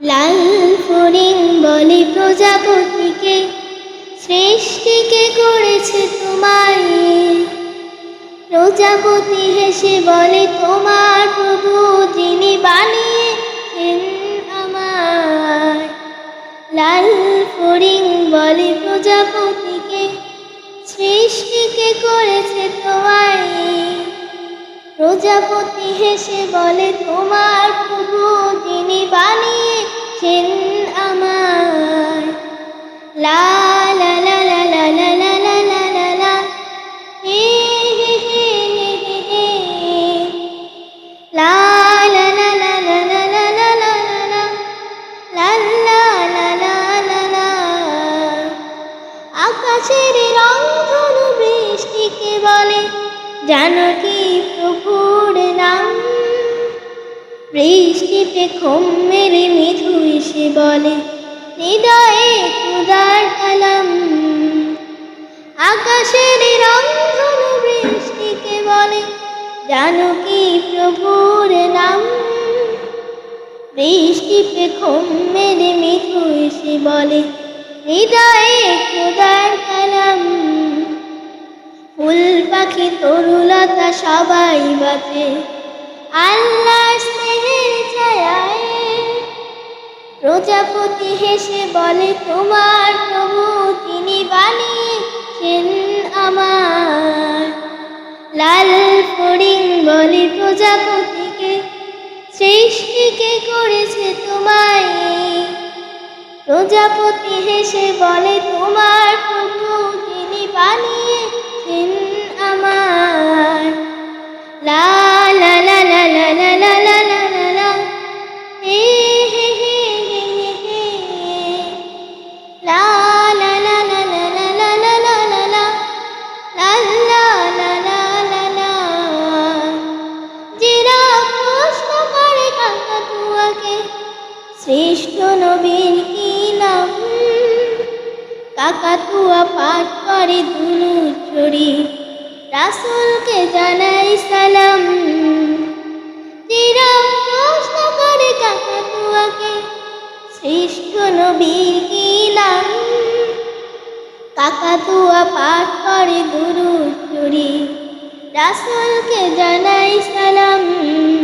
লাল foreign বলে প্রজাপতিকে, সৃষ্টিকে করেছে তোমায়। প্রজাপতি হেসে বলে, তোমার প্রভু যিনি বানিয়েছেন আমায়। লাল ফরিং বলে প্রজাপতিকে, সৃষ্টিকে করেছে তোমায়। প্রজাপতি হেসে বলে, তোমার লা আকাশের রং বৃষ্টিকে বলে জানকী প্রভুর নাম বৃষ্টিতে খোম মেরে মিঠু এসে বলে হৃদয়ে আকাশের রং ধনু বৃষ্টিকে বলে জানকী প্রভুর নাম? বৃষ্টিতে খোম মেরে মিঠু এসে বলে, হৃদয়ে খোদার কালাম। ফুল পাখি তরুলতা সবাই বাঁচে আল্লাহ স্নেহের ছায়ায়। প্রজাপতি হেসে বলে, তোমার প্রভু, তিনি বানিয়েছেন আমার। লাল ফড়িং বলে প্রজাপতিকে, সৃষ্টিকে করেছে তোমায়। প্রজাপতি হেসে বলে, তোমার প্রভু তিনি বানিয়েছেন কাকাতুয়াকে শ্রেষ্ঠ নবীর কি নাম? কাকাতুয়া পাঠ করে দুলু ছড়ি রাসুলকে জানাই সালাম। প্রশ্ন করে কাকাতুয়াকে, শ্রেষ্ঠ নবীর কি নাম? কাকাতুয়া পাঠ করে দুরু ছড়ি রাসুলকে জানাই সালাম।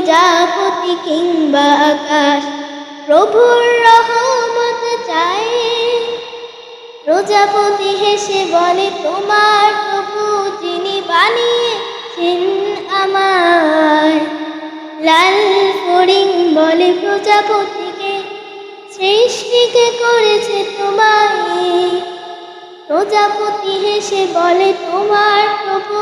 প্রজাপতি কিংবা আকাশ, প্রভুর রহমত চায় প্রজাপতি হেসে বলে, তোমার প্রভু যিনি বানিয়েছেন আমার লাল ফড়িং বলে, প্রজাপতিকে সৃষ্টিকে করেছে তোমায়। প্রজাপতি হেসে বলে, তোমার প্রভু